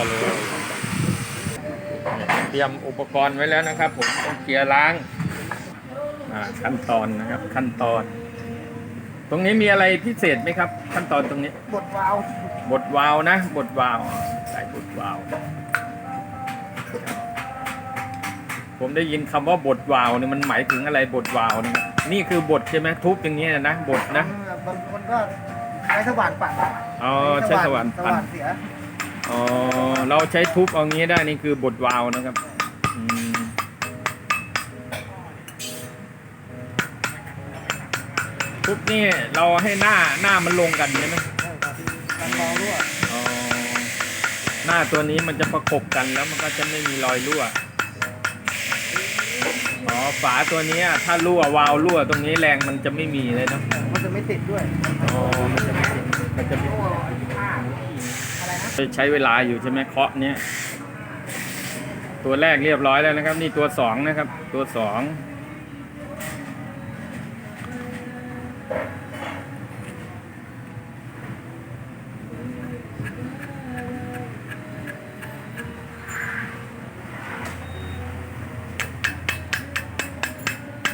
ร์เลย เตรียมอุปกรณ์ไว้แล้วนะครับผมต้องเคลียร์ล้างอ่าขั้นตอนนะครับ ขั้นตอน ตรงนี้มีอะไรพิเศษไหมครับ ขั้นตอนตรงนี้บดวาล์วบทวาล์วนะบทวาล์วใส่บทวาล์วผมได้ยินคำว่าบทวาล์วเนี่ยมันหมายถึงอะไรบทวาล์วเนี่ยนี่คือบทใช่ไหมทุบอย่างนี้นะบทนะบางคนก็ใช้สว่านปั่นอ๋อใช้สว่านสปั่นว่านเสีย อ๋อเราใช้ทุบเอางี้ได้นี่คือบทวาล์วนะครับอืมทุบนี่เราให้หน้าหน้ามันลงกันใช่ไหมใช่ครับการรอรั่วอ๋อหน้าตัวนี้มันจะประกบกันแล้วมันก็จะไม่มีรอยรั่วอ๋อฝาตัวเนี้ยถ้ารั่ววาล์วรั่วตรงนี้แรงมันจะไม่มีเลยเนอะมันจะไม่ติดด้วยอ๋อมันจะไม่มันจะไม่อะไรนะ ใช้เวลาอยู่ใช่ไหมเคาะเนี้ยตัวแรกเรียบร้อยแล้วนะครับ นี่ตัวสองนะครับ ตัวสอง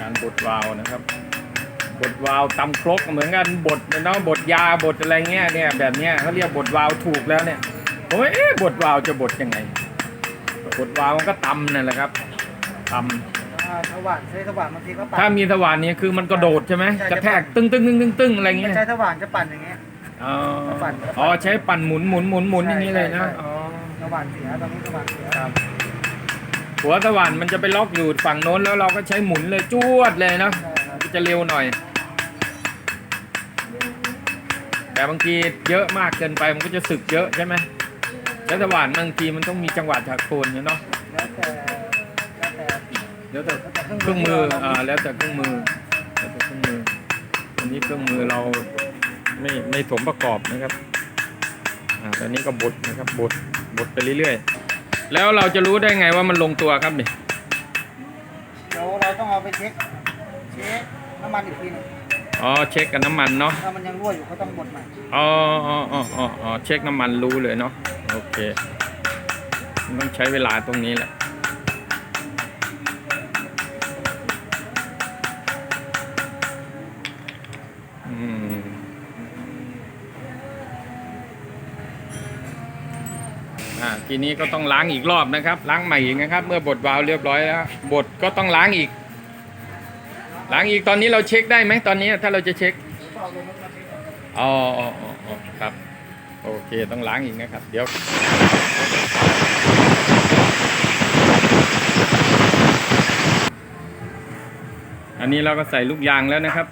การบดวาวนะครับ บดวาล์วตำครกเหมือนกันบดเนาะบดยาบดอะไรเงี้ยเนี่ยแบบเนี้ยเขาเรียกบดวาล์วถูกแล้วเนี่ยโอ้ยเอ๊ะบดวาล์วจะบดยังไงบดวาล์วมันก็ตำนั่นแหละครับตอ่าสว่านใช้สว่านบางทีก็ำปั่นถ้ามีสว่านนี้คือมันกระโดดใช่ไหมใช่กระแทกตึ้งตึ้งตึ้งตึ้งตึ้งอะไรเงี้ยใช้สว่านจะปั่นอย่างเงี้ยอ๋อปั่นอ๋อใช้ปั่นหมุนหมุนหมุนหมุนอย่างนี้เลยใช่นะใช่อ๋อสว่านเสียตอนนี้สว่านเสียครับหัวสว่านมันจะไปล็อกอยู่ฝั่งโน้นแล้วเราก็ใช้หมุนเลยจวดเลยนะใช่ครับมันจะเร็วหน่อย แต่บางทีเยอะมากเกินไปมันก็จะสึกเยอะใช่ไหมแล้วสว่านบางทีมันต้องมีจังหวะถากโคนเนาะแล้วแต่แล้วแต่แล้วแต่เครื่องมืออ่าแล้วแต่เครื่องมือแล้วแต่เครื่องมืออันนี้เครื่องมือเราไม่ไม่สมประกอบนะครับอ่าตอนนี้ก็บดนะครับบดบดไปเรื่อยๆ แล้วเราจะรู้ได้ไงว่ามันลงตัวครับนี่เดี๋ยวเราต้องเอาไปเช็คเช็คน้ำมันอีกทีหนึง อ๋อเช็คกับน้ำมันเนาะถ้ามันยังรั่วอยู่ก็ต้องบดใหม่อ๋ออ๋ออ๋ออ๋ออ๋อเช็คน้ำมันรู้เลยเนาะโอเคมันต้องใช้เวลาตรงนี้แหละอืมอ่าทีนี้ก็ต้องล้างอีกรอบนะครับ ล้างใหม่อีกนะครับ เมื่อบดวาล์วเรียบร้อยแล้วบดก็ต้องล้างอีก ล้างอีกตอนนี้เราเช็คได้ไหมตอนนี้ถ้าเราจะเช็คอ๋ออ๋อครับ โอเคต้องล้างอีกนะครับ เดี๋ยวอันนี้เราก็ใส่ลูกยางแล้วนะครับ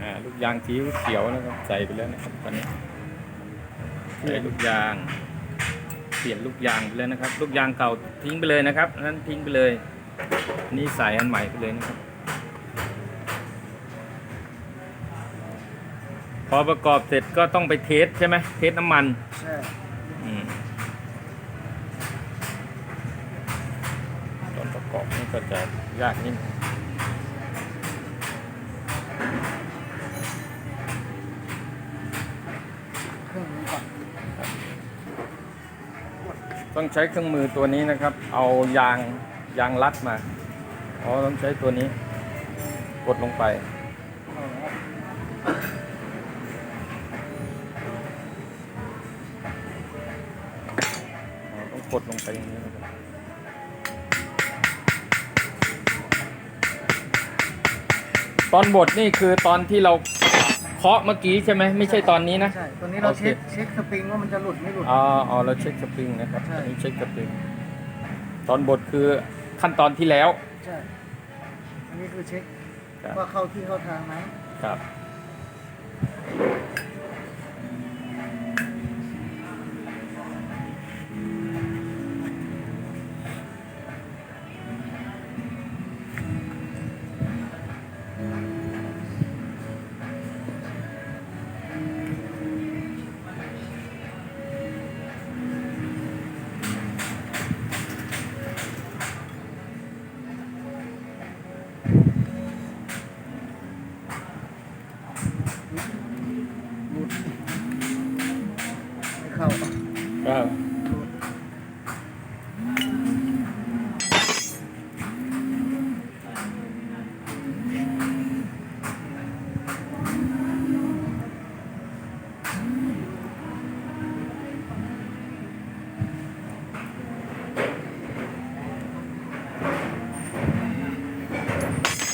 อ่าลูกยางสีเขียวนะครับใส่ไปแล้วนะครับตอนนี้ใส่ลูกยางเปลี่ยนลูกยางไปแล้วนะครับ ลูกยางเก่าทิ้งไปเลยนะครับนั้นทิ้งไปเลยนนี้ใส่อันใหม่ไปเลยนะครับ พอประกอบเสร็จก็ต้องไปเทสใช่ไหมเทสน้ำมันใช่อืมตอนประกอบนี่ก็จะยากนิดนึงเครื่องนี้ก่อนต้องใช้เครื่องมือตัวนี้นะครับ เอายางยางรัดมา อ๋อ ต้องใช้ตัวนี้ กดลงไป ตอนบดนี่คือตอนที่เราเคาะเมื่อกี้ใช่ไหมไม่ใช่ตอนนี้นะ ใช่ตัวนี้เราโอเค เช็คเช็คสปริงว่ามันจะหลุดไม่หลุด อ๋ออ๋อเราเช็คสปริงนะครับใช่ อันนี้เช็คสปริงตอนบดคือขั้นตอนที่แล้ว ใช่ อันนี้คือเช็คครับ ว่าเข้าที่เข้าทางไหมครับ เข้าครับ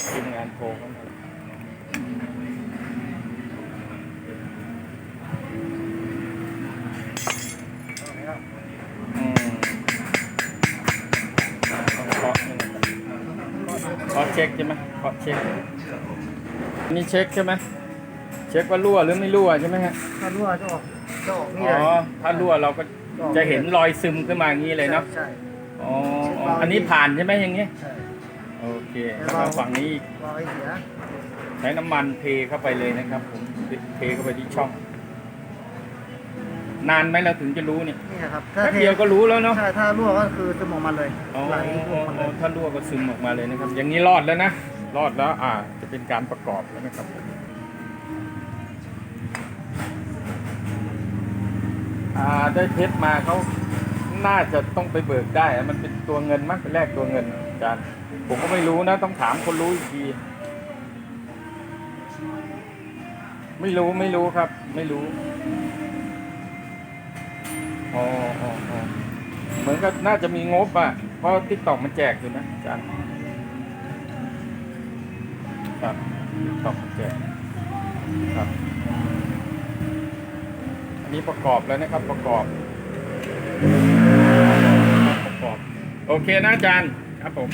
ทีมงานโพง ช็คใช่ไหมเคาะเช็คอันนี้เช็คใช่ไหมเช็คว่ารั่วหรือไม่รั่วใช่ไหมฮะถ้ารั่วจะออกจะออกนี่อ๋เลอยถ้ารั่วเราก็จะเห็นรอยซึมขึ้นมาอย่างนี้เลยเนาะใช่อ๋ออ๋ออันนี้ผ่านใช่ไหมอย่างนี้ใช่โอเคแล้วก็ฝั่งนี้อีกรอยเสีย ใช้น้ำมันเทเข้าไปเลยนะครับผมเทเข้าไปที่ช่อง นานไหมเราถึงจะรู้เนี่ยนี่นะครับถ้าแป๊บเทเดียวก็รู้แล้วเนาะใช่ถ้ารั่วก็คือจะมองมาเลยอ๋อไหลลงมาเลยถ้ารั่วก็ซึมออกมาเลยนะครับ อย่างนี้รอดแล้วนะรอดแล้วอ่าจะเป็นการประกอบแล้วนะครับผมอ่าได้เพชรมาเขาน่าจะต้องไปเบิกได้อะมันเป็นตัวเงินมั้งเป็นแรกตัวเงินอาจารย์ผมก็ไม่รู้นะ ต้องถามคนรู้อีกทีไม่รู้ไม่รู้ครับ ไม่รู้ อ๋ออ๋ออ๋อเหมือนกับน่าจะมีงบอะ เพราะทิกตอกมันแจกอยู่นะอาจารย์ครับทิกตอกมันแจกครับ อันนี้ประกอบแล้วนะครับประกอบ ประกอบ โอเคนะอาจารย์ครับผม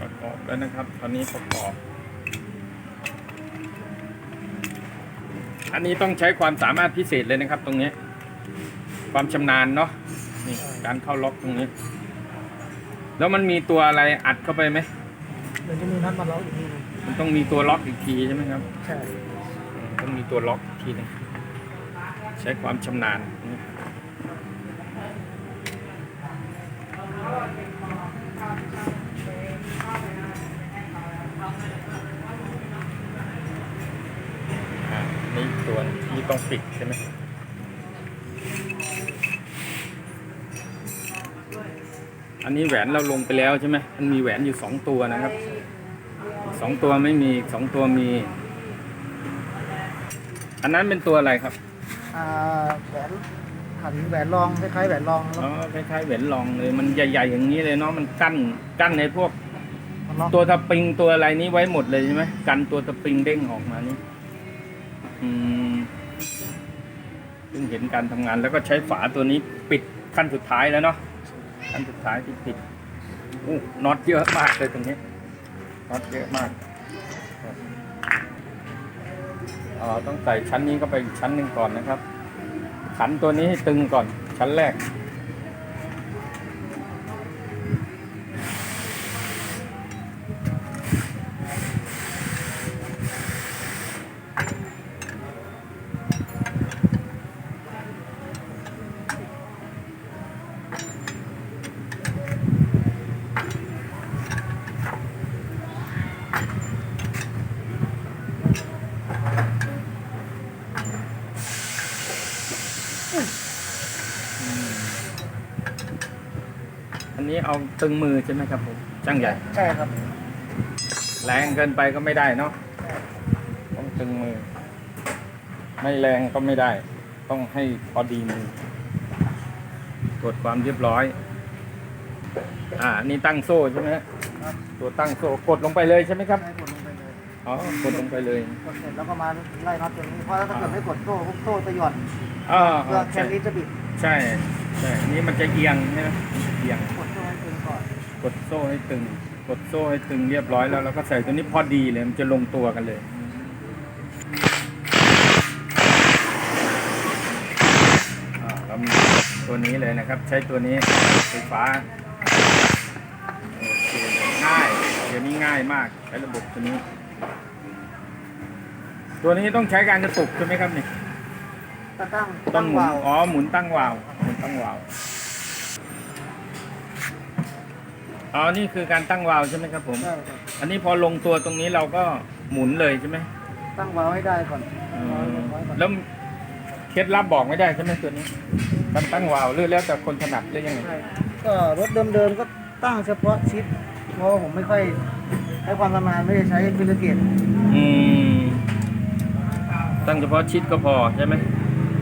ประกอบแล้วนะครับ ตอนนี้ประกอบ อันนี้ต้องใช้ความสามารถพิเศษเลยนะครับ ตรงนี้ ความชำนาญเนาะนี่การเข้าล็อกตรงนี้ แล้วมันมีตัวอะไรอัดเข้าไปไหมเดี๋ยวจะมีนัดมาล็อกอีกทีหนึงมันต้องมีตัวล็อกอีกทีใช่ไหมครับใช่อืมต้องมีตัวล็อกอีกทีหนึงใช้ความชำนาญ นี่ตัวที่ต้องปิดใช่ไหมอันนี้แหวนเราลงไปแล้วใช่ไหมมันมีแหวนอยู่สองตัวนะครับสองตัวไม่มีสองตัวมี อันนั้นเป็นตัวอะไรครับอ่าแหวนขันแหวนรองคล้ายๆแหวนรองแล้วอ๋อคล้ายๆแหวนรองเลยมันใหญ่ๆอย่างนี้เลยเนาะมันกั้นกั้นในพวกมันล็อกตัวสปริงตัวอะไรนี้ไว้หมดเลยใช่ไหมกันตัวสปริงเด้งออกมานี่ เพิ่งเห็นการทำงานแล้วก็ใช้ฝาตัวนี้ปิดขั้นสุดท้ายแล้วเนาะขั้นสุดท้ายที่ปิดอู้น็อตเยอะมากเลยตรงนี้น็อตเยอะมากครับอ๋อต้องใส่ชั้นนี้เข้าไปอีกชั้นหนึ่งก่อนนะครับขันตัวนี้ให้ตึงก่อนชั้นแรก นนี้เอาตึงมือใช่ไหมครับผมช่างใหญ่ ใช่ครับ แรงเกินไปก็ไม่ได้เนาะต้องตึงมือ ไม่แรงก็ไม่ได้ ต้องให้พอดีมือตรวจความเรียบร้อย อ่าอันนี่ตั้งโซ่ใช่ไหมฮะครับตัวตั้งโซ่กดลงไปเลยใช่ไหมครับ ใช่กดลงไปเลยอ๋อ กดลงไปเลยกดเสร็จแล้วก็มาไล่น็อตตัวนี้เพราะถ้าเกิดไม่กดโซ่พวกโซ่จะหย่อนอ่าเพื่อแคใช่นนี้จะบิดใช่ ใช่อันนี้มันจะเอียงใช่ไหมเอียงกดโซ่ให้ตึง ก่อนกดโซ่ให้ตึง กดโซ่ให้ตึงเรียบร้อยแล้วเราก็ใส่ตัวนี้พอดีเลยมันจะลงตัวกันเลยอ่าเรามีตัวนี้เลยนะครับ ใช้ตัวนี้ไฟฟ้าโอเคง่ายเดี๋ยวนี้ง่ายมากใช้ระบบตัวนี้ ตัวนี้ต้องใช้การกระตุกใช่ไหมครับนี่ก็ตั้งต้ตั้องงหมุนวาล์วอ๋อหมุนตั้งวาล์วหมุนตั้งวาล์ว อ๋อ นี่คือการตั้งวาล์วใช่ไหมครับผม ใช่ครับ อันนี้พอลงตัวตรงนี้เราก็หมุนเลยใช่ไหมตั้งวาล์วให้ได้ก่อนอืวาล์วมไว้ก่อนแล้วเคล็ดลับบอกไม่ได้ใช่ไหมตัวนี้การตั้งวาล์วหรือแล้วแต่คนถนัดหรือยังไง ใช่ก็รถเดิมๆก็ตั้งเฉพาะชิดเพราะว่าผมไม่ค่อยใช้ความชำนาญไม่ได้ใช้ฟิลเกต อืม ตั้งเฉพาะชิดก็พอใช่ไหม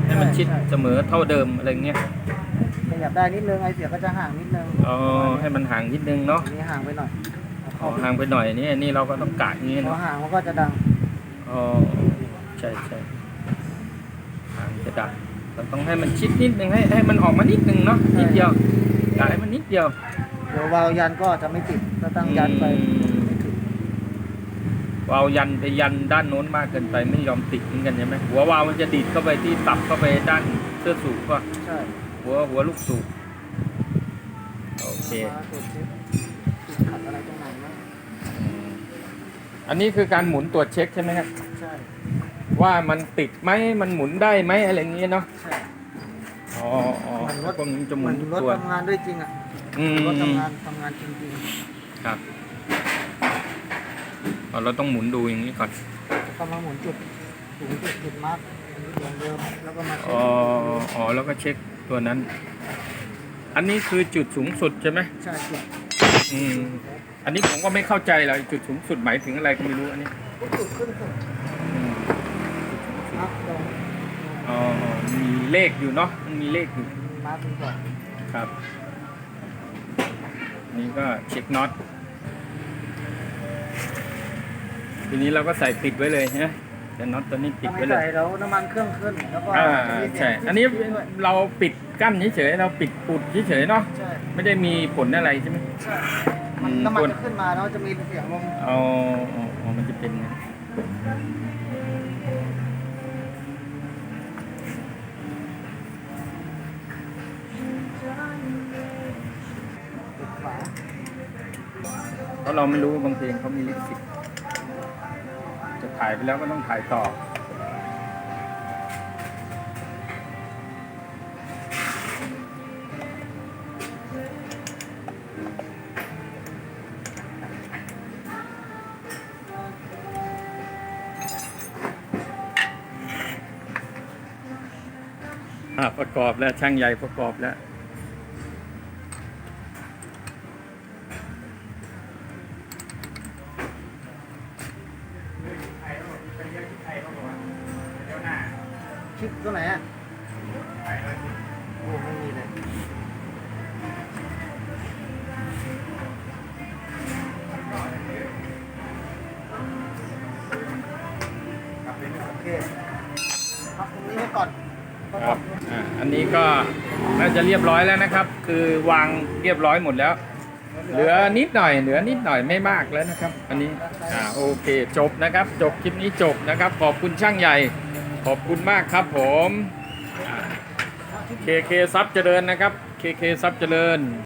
ให้มันชิดเสมอเท่าเดิมอะไรเงี้ยขยับ ได้นิดนึงไอเสียก็จะห่างนิดนึงอ๋อให้มันห่างนิดนึงเนาะอันนี้ห่างไปหน่อยเอาอ๋อเข้าห่างไปหน่อยนี่อันนี้เราก็ต้องกะอย่างนี้พอเนาะห่างมันก็จะดังอ๋อใช่ใช่ห่างจะดับเราต้องให้มันชิดนิดนึงให้ให้มันออกมานิดนึงเนาะนิดเดียวกายมันนิดเดียวเดี๋ยววาล์วยันก็จะไม่ติดถ้าตั้งยันไปวาล์วยันไปยันด้านโน้นมากเกินไปไม่ยอมติดเหมือนกันใช่ไหมหัววาล์วมันจะดีดเข้าไปที่ตับเข้าไปด้านเสื้อสูบก็ใช่ หัวหัวลูกสูบโอเคมาตรวจเช็คติดขัดอะไรตรงไหนบ้างอืมอันนี้คือการหมุนตรวจเช็คใช่ไหมครับ ใช่ ว่ามันติดไหมมันหมุนได้ไหมอะไรอย่างเงี้ยเนาะ ใช่ อ๋ออ๋อเหมือนรถพวกนี้จะหเหมุมือนนทุกรถตัวทำงานด้วยจริงอะอืมรถทำงานทำงานจริงครับอ๋อเราต้องหมุนดูอย่างนี้ก่อนๆก็มาหมุนจุดจุดจุดจุดมาร์กอย่างเดิมแล้วก็มาเช็อ๋อคอ๋อ แล้วก็เช็ค ตัวนั้น อันนี้คือจุดสูงสุดใช่ไหมใช่จุดอืมอันนี้ผมก็ไม่เข้าใจเลยจุดสูงสุดหมายถึงอะไรก็ไม่รู้อันนี้จุดขึ้นสุดอืมอัพลงอ๋อมีเลขอยู่เนาะมันมีเลขอยู่มาร์กเป็นก่อนครับ นี่ก็เช็คน็อตทีนี้เราก็ใส่ปิดไว้เลยนะ แต่น็อตตัวนี้ปิดถ้าไว้ไม่เลยใส่แล้วน้ำมันเครื่องขึ้นแล้วก็อ่าจะมีเสียงใช่ อันนี้ด้วยเราปิดกั้นเฉยๆเราปิดปุดเฉยๆเนาะใช่ไม่ได้มีผลอะไรใช่ไหม ใช่มันอืมน้ำมันควรจะขึ้นมาแล้วจะมีเสียงลมอ๋ออ๋ออ๋อมันจะเป็นไงติดฝาเพราะเราไม่รู้บางเพลงเขามีลิขสิทธิ์จะ ถ่ายไปแล้วก็ต้องถ่ายต่อ ประกอบแล้วช่างใหญ่ประกอบแล้ว เคพักตรงนี้ไว้ก่อนครับอ่าอันนี้ก็น่าจะเรียบร้อยแล้วนะครับ คือวางเรียบร้อยหมดแล้ว เหลือนิดหน่อยเหลือนิดหน่อยไม่มากแล้วนะครับ อันนี้อ่าโอเคจบนะครับ จบคลิปนี้จบนะครับ ขอบคุณช่างใหญ่ ขอบคุณมากครับผมเคเคซับเจริญนะครับเคเคซับเจริญ